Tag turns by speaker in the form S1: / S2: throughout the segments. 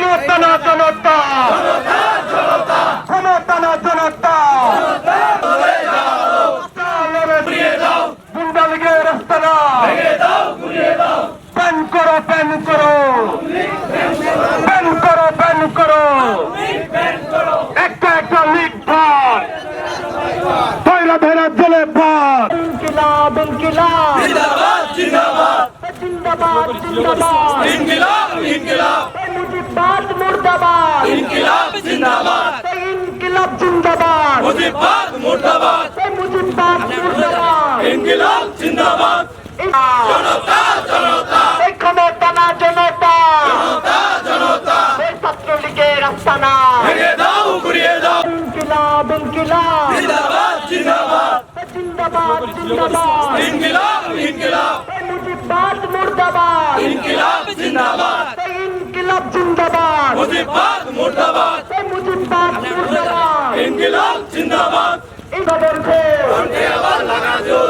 S1: জনতা না জনতা ক্ষমতা না জনতা। গুন্ডালিগে রাস্তা না প্যান করো প্যান করো। প্যান
S2: করো প্যান
S3: করো। একটা
S2: একটা লিগ
S3: ভাগ পয়লা
S2: ভেড়া জলে ভাগ
S3: ইনকিলাব
S2: ইনকিলাব জিন্দাবাদ।
S3: জিন্দাবাদ
S2: জিন্দাবাদ। इंकलाब मुर्दाबाद। इंकलाब
S3: जिंदाबाद। इंकलाब
S2: जिंदाबाद। मुझे बात
S3: मुर्दाबाद मुझे बात मुर्दाबाद।
S2: इंकलाब जिंदाबाद।
S3: इंकलाब इंकलाब
S2: इंकलाब जिंदाबाद
S3: ইনকিলাব
S2: জিন্দাবাদ। মুজিববাদ মুর্দাবাদ। মুজিববাদ মুর্দাবাদ।
S3: ইনকিলাব জিন্দাবাদ।
S2: এই খবর খোর
S3: আবার লাগা জোর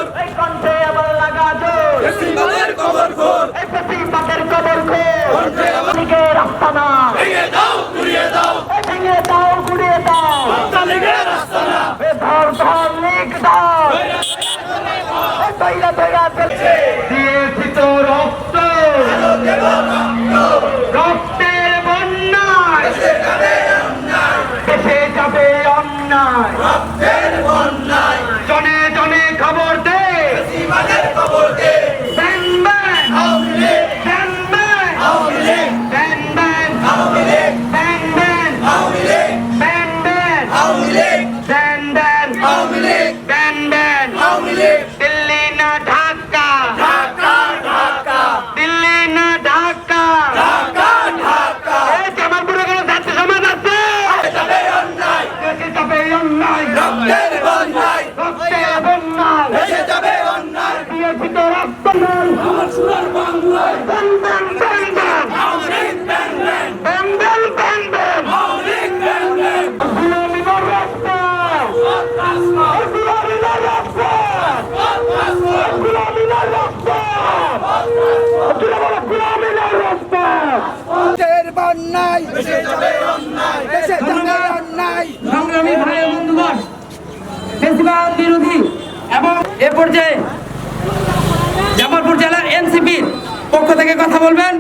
S1: বন্যায় দেশে যাবে অন্যায়।
S4: বিরোধী এবং এ পর্যায়ে জামালপুর জেলার এনসিপির পক্ষ থেকে কথা বলবেন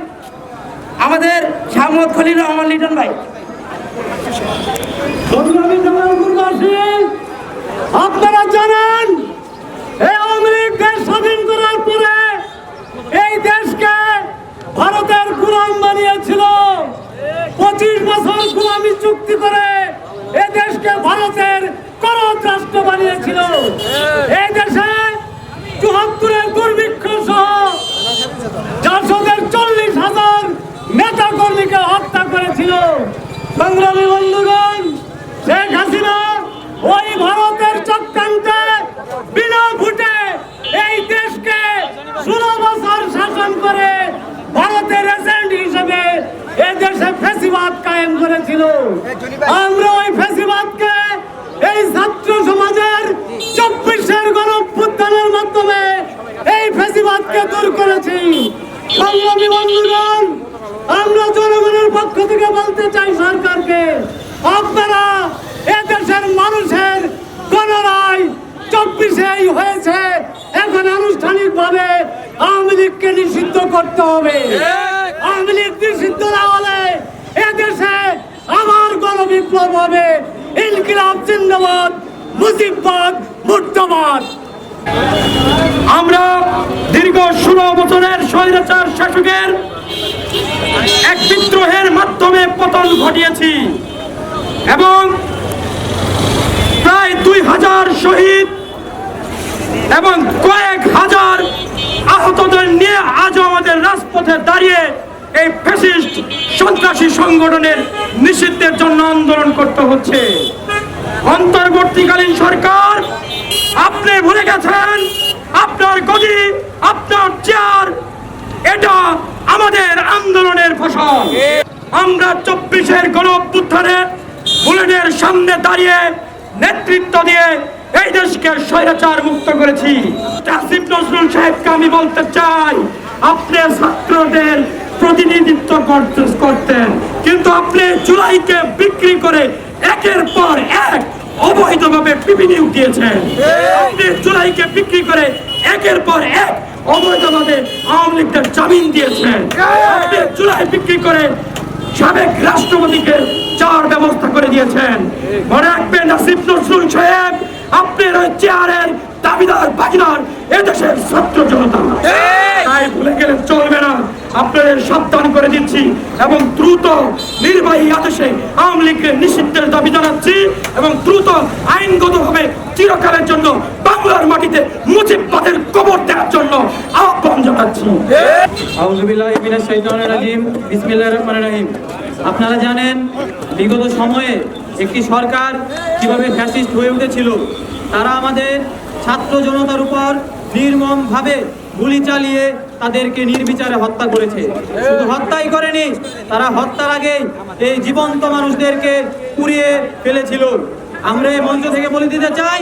S4: আমাদের শাহমদ খলিল রহমান লিটন ভাই।
S5: আপনারা জানেন, এই আওয়ামী দেশ স্বাধীন করার এই দেশকে ভারতের গোলাম বানিয়েছিল। পঁচিশ বছর গোলামি চুক্তি করে এদেশকে দেশকে ভারতের করদ করেছিল আমরা ওই ফেসিবাদকে এই ছাত্র সমাজের চব্বিশের গণভ্যুত্থানের মাধ্যমে এই ফেসিবাদকে দূর করেছি। সংগ্রামী বন্ধুগণ আমরা জনগণের পক্ষ থেকে বলতে চাই সরকারকে আপনারা এদেশের মানুষের গণরায় চব্বিশেই হয়েছে। এখন আনুষ্ঠানিক ভাবে আওয়ামী লীগকে নিষিদ্ধ করতে হবে। আওয়ামী লীগ নিষিদ্ধ না হলে এদেশে আমার গণবিপ্লব হবে। ইনকিলাব জিন্দাবাদ, মুজিববাদ, মুর্দাবাদ।
S4: আমরা দীর্ঘ ষোলো বছরের স্বৈরাচার শাসকের এক বিদ্রোহের মাধ্যমে পতন ঘটিয়েছি এবং প্রায় দুই হাজার শহীদ এবং কয়েক হাজার আহতদের নিয়ে আজও আমাদের রাজপথে দাঁড়িয়ে এই ফ্যাসিস্ট সন্ত্রাসী সংগঠনের নিষিদ্ধের জন্য আন্দোলন করতে হচ্ছে। অন্তর্বর্তীকালীন সরকার, আপনি ভুলে গেছেন, আপনার গদি, আপনার চেয়ার, এটা আমাদের আন্দোলনের ফসল। আমরা চব্বিশের গণ অভ্যুত্থানে বুলেটের সামনে দাঁড়িয়ে নেতৃত্ব দিয়ে এই দেশকে স্বৈরাচার মুক্ত করেছি। আসিফ নজরুল সাহেবকে আমি বলতে চাই, আপনি ছাত্রদের প্রতিনিধিত্ব করতেন। কিন্তু আপনি জুলাইকে বিক্রি করে একের পর এক অবৈধভাবে পিপিনি উঠিয়েছেন। আপনি জুলাইকে বিক্রি করে একের পর এক অবৈধভাবে আওয়ামী লীগদের জামিন দিয়েছেন। আপনি চুলাই বিক্রি করে সাবেক রাষ্ট্রপতিকে চার ব্যবস্থা করে দিয়েছেন। মনে রাখবেন নাসিব নজরুল সাহেব আপনার ওই চেয়ারের দাবিদার বাজিদার এদেশের ছাত্র জনতা তাই ভুলে গেলে চলবে না আপনাদের সাবধান করে দিচ্ছি এবং দ্রুত নির্বাহী আদেশে আওয়ামী লীগের নিষিদ্ধের দাবি জানাচ্ছি এবং দ্রুত আইনগতভাবে চিরকালের জন্য বাংলার মাটিতে মুজিববাদের কবর দেওয়ার জন্য আহ্বান জানাচ্ছি।
S6: আপনারা জানেন, বিগত সময়ে একটি সরকার কীভাবে ফ্যাসিস্ট হয়ে উঠেছিল, তারা আমাদের ছাত্র জনতার উপর নির্মমভাবে গুলি চালিয়ে তাদেরকে নির্বিচারে হত্যা করেছে। শুধু হত্যাই করেনি তারা হত্যার আগেই এই জীবন্ত মানুষদেরকে পুড়িয়ে ফেলেছিল। আমরা এই মঞ্চ থেকে বলে দিতে চাই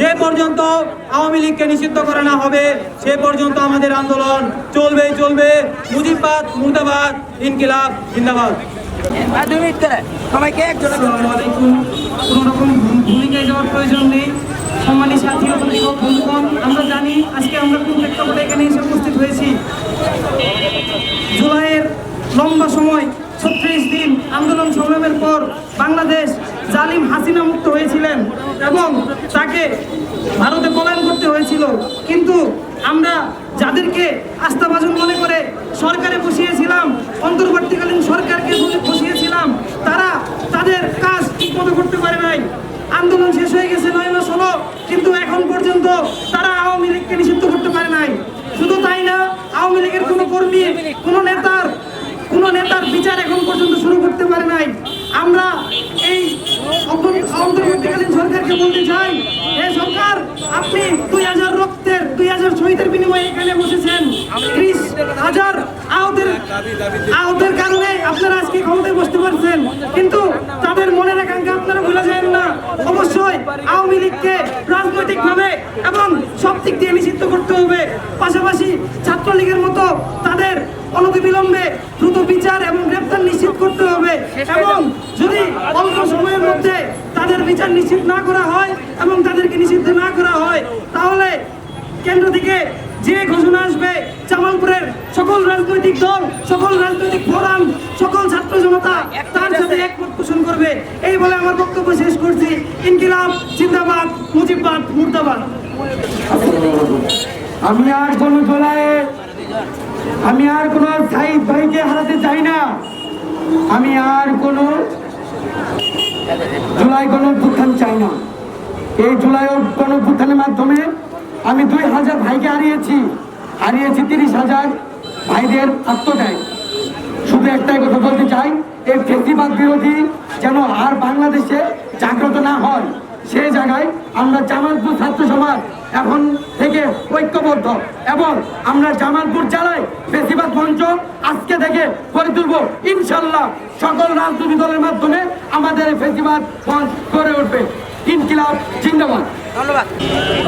S6: যে পর্যন্ত আওয়ামী লীগকে নিষিদ্ধ করা না হবে সে পর্যন্ত আমাদের আন্দোলন চলবেই চলবে। মুজিববাদ মুর্দাবাদ ইনকিলাব জিন্দাবাদ।
S2: সবাইকে একজন
S6: কোনো রকম ভূমিকায় যাওয়ার প্রয়োজন নেই। সম্মানী সাথী বন্ধুগণ, আমরা জানি আজকে আমরা কোন প্রেক্ষাপটে এখানে এসে উপস্থিত হয়েছি। জুলাইয়ের লম্বা সময়, ছত্রিশ দিন আন্দোলন সংগ্রামের পর বাংলাদেশ জালিম হাসিনা মুক্ত হয়েছিলেন এবং তাকে ভারতে পলায়ন করতে হয়েছিল। কিন্তু আমরা যাদেরকে আস্থাভাজন মনে করে সরকারে বসিয়েছিলাম, অন্তর্বর্তীকালীন সরকারকে বসিয়েছিলাম, তারা তাদের কাজ ঠিকমতো করতে পারে নাই। আন্দোলন শেষ হয়ে গেছে নয় মাস হলো, কিন্তু এখন পর্যন্ত তারা আওয়ামী লীগকে নিষিদ্ধ করতে পারে নাই। শুধু তাই না, আওয়ামী লীগের কোনো কর্মী, কোনো নেতার কোনো নেতার বিচার এখন পর্যন্ত শুরু করতে পারে নাই। আমরা অন্তর্বর্তীকালীন সরকারকে বলতে চাই এ সরকার আপনি দুই হাজার রক্তের দুই হাজার শহীদের বিনিময়ে এখানে বসেছেন। ত্রিশ হাজার আহতের আহতের কারণে আপনারা আজকে ক্ষমতায় বসতে পারছেন। কিন্তু তাদের মনের আকাঙ্ক্ষা আপনারা ভুলে যাবেন না। অবশ্যই আওয়ামী লীগকে রাজনৈতিকভাবে এবং সব দিক দিয়ে নিষিদ্ধ করতে হবে। পাশাপাশি ছাত্রলীগের মতো তাদের অনতিবিলম্বে দ্রুত বিচার এবং গ্রেপ্তার নিশ্চিত করতে হবে। এবং যদি অল্প সময়ের মধ্যে তাদের বিচার নিশ্চিত না করা হয় এবং তাদেরকে নিষিদ্ধ না করা হয়, তাহলে কেন্দ্র থেকে যে ঘোষণা আসবে, জামালপুরের সকল রাজনৈতিক দল, সকল রাজনৈতিক ফোরাম, সকল ছাত্র জনতা তার সাথে একমত পোষণ করবে। এই বলে আমার বক্তব্য শেষ করছি। ইনকিলাব, জিন্দাবাদ, মুজিববাদ, মুর্দাবাদ।
S3: আমি আর কোন আমি আর কোন সাইদ ভাইকে হারাতে চাই না। আমি আর কোন জুলাই অভ্যুত্থান চাই না। এই জুলাই অভ্যুত্থানের মাধ্যমে আমি দুই হাজার ভাইকে হারিয়েছি। হারিয়েছি তিরিশ হাজার ভাইদের আত্মত্যাগ। শুধু একটাই কথা বলতে চাই, এই ফেসিবাদ বিরোধী যেন আর বাংলাদেশে জাগ্রত না হয় সে জায়গায় আমরা জামালপুর ছাত্র সমাজ এখন থেকে ঐক্যবদ্ধ এবং আমরা জামালপুর জেলায় ফেসিবাদ মঞ্চ আজকে থেকে করে তুলব। ইনশাল্লাহ সকল রাজনৈতিক দলের মাধ্যমে আমাদের ফেসিবাদ মঞ্চ করে উঠবে। ইনকিলাব জিন্দাবাদ।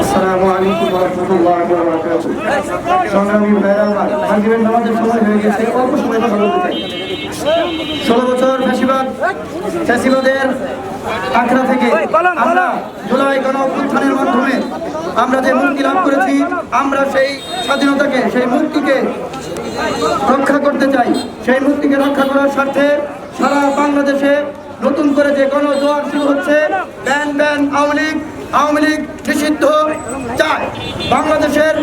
S7: আসসালামু আলাইকুম ওয়া রাহমাতুল্লাহি ওয়া বারাকাতুহু। সংগ্রামী ভাইরা আমার নামাজের সময় হয়ে গেছে অল্প সময় কথা বলতে চাই। ষোলো বছর ফ্যাসিবাদ ফ্যাসিবাদের আখড়া থেকে আমরা জুলাই গণ অভ্যুত্থানের মাধ্যমে আমরা যে মুক্তি লাভ করেছি আমরা সেই স্বাধীনতাকে সেই মুক্তিকে রক্ষা করতে চাই। সেই মুক্তিকে রক্ষা করার স্বার্থে সারা বাংলাদেশে নতুন করে যে গণজোয়ার শুরু হচ্ছে ব্যান ব্যান আওয়ামী লীগ আওয়ামী লীগ নিষিদ্ধ চায়। বাংলাদেশের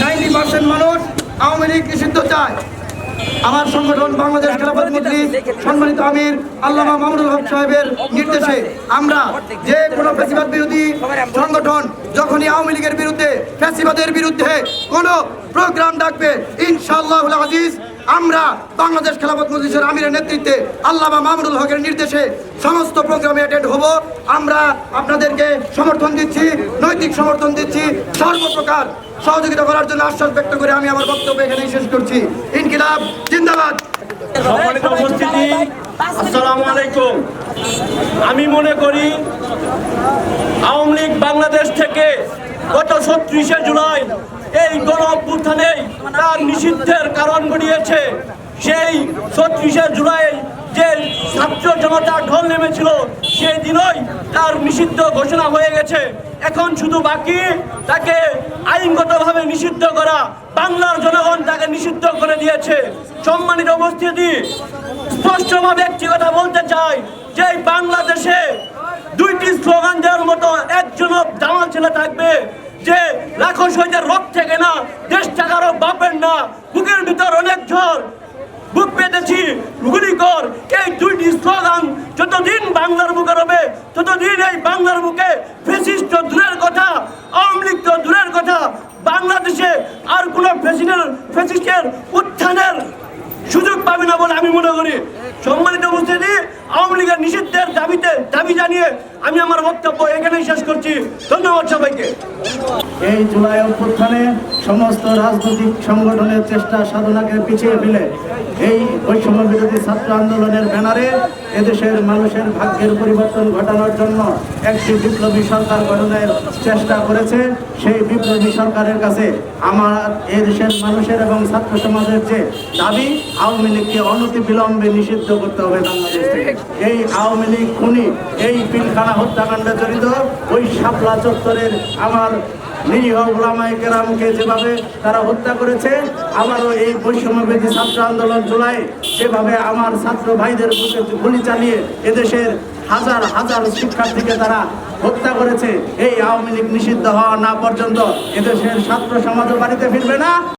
S7: নাইনটি পার্সেন্ট মানুষ আওয়ামী লীগ নিষিদ্ধ চায়। আমার সংগঠন বাংলাদেশ খেলাফত মন্ত্রী সম্মানিত আমির আল্লামা মামুনুল হক সাহেবের নির্দেশে আমরা যে কোনো ফ্যাসিবাদ বিরোধী সংগঠন যখনই আওয়ামী লীগের বিরুদ্ধে ফ্যাসিবাদের বিরুদ্ধে কোনো প্রোগ্রাম ডাকবে ইনশাআল্লাহ আজিজ আমরা বাংলাদেশ খেলাফত মজলিসের আমিরের নেতৃত্বে আল্লামা মামুনুল হকের নির্দেশে সমস্ত প্রোগ্রামে অ্যাটেন্ড হব। আমরা আপনাদেরকে সমর্থন দিচ্ছি, নৈতিক সমর্থন দিচ্ছি, সর্বপ্রকার সহযোগিতা করার জন্য আশ্বাস ব্যক্ত করে আমি আমার বক্তব্য এখানেই শেষ করছি। ইনকিলাব, জিন্দাবাদ।
S8: আমি মনে করি আওয়ামী লীগ বাংলাদেশ থেকে গত ছত্রিশে জুলাই এই গণ অভ্যুত্থানে তার নিষিদ্ধের কারণ ঘটিয়েছে। সেই ছত্রিশে জুলাই যে ছাত্র জনতা ঢল নেমেছিল, সেই দিনই তার নিষিদ্ধ ঘোষণা হয়ে গেছে। এখন শুধু বাকি, তাকে আইনগতভাবে নিষিদ্ধ করা, বাংলার জনগণ তাকে নিষিদ্ধ করে দিয়েছে। সম্মানিত উপস্থিতি, স্পষ্টভাবে একটি কথা বলতে চাই, যে বাংলাদেশে দুইটি স্লোগান দেওয়ার মতো একজন জামাল ছেলে থাকবে যে লাখো শহীদের রোগ থেকে না দেশ টাকারও বাপের না, বুকের ভিতর অনেক ঝড়। বুক পেতেছি গুলি কর, এই দুইটি স্লোগান যতদিন বাংলার বুকে রবে, ততদিন এই বাংলার বুকে ফেসিস্ট দূরের কথা, আওয়ামী লীগ তো দূরের কথা, বাংলাদেশে আর কোনো প্রেসিডেন্ট ফেসিস্টের উত্থানের সুযোগ পাবে না বলে আমি মনে করি। সম্মানিত উপস্থিতি, আওয়ামী লীগের নিষিদ্ধের দাবিতে দাবি জানিয়ে আমি আমার বক্তব্য এখানেই শেষ করছি।
S9: এই জুলাই অভ্যুত্থানে সমস্ত রাজনৈতিক সংগঠনের চেষ্টা সাধনাকে পিছিয়ে ফেলে এই বৈষম্য বিরোধী ছাত্র আন্দোলনের ব্যানারে এদেশের মানুষের ভাগ্যের পরিবর্তন ঘটানোর জন্য একটি বিপ্লবী সরকার গঠনের চেষ্টা করেছে। সেই বিপ্লবী সরকারের কাছে আমার এদেশের মানুষের এবং ছাত্র সমাজের যে দাবি, আওয়ামী লীগকে অনতি বিলম্বে নিষিদ্ধ করতে হবে বাংলাদেশ এই আওয়ামী লীগ, খুনি, এই পিলখানা হত্যাকাণ্ডে জড়িত শাপলা চত্বরের আমার নিরীহ ওলামাই কেরামকে যেভাবে তারা হত্যা করেছে আবারও এই বৈষম্যবেদী ছাত্র আন্দোলন জুলাই সেভাবে আমার ছাত্র ভাইদের বুকে গুলি চালিয়ে এদেশের হাজার হাজার শিক্ষার্থীকে তারা হত্যা করেছে, এই আওয়ামী লীগ নিষিদ্ধ হওয়া না পর্যন্ত এদেশের ছাত্র সমাজও বাড়িতে ফিরবে না।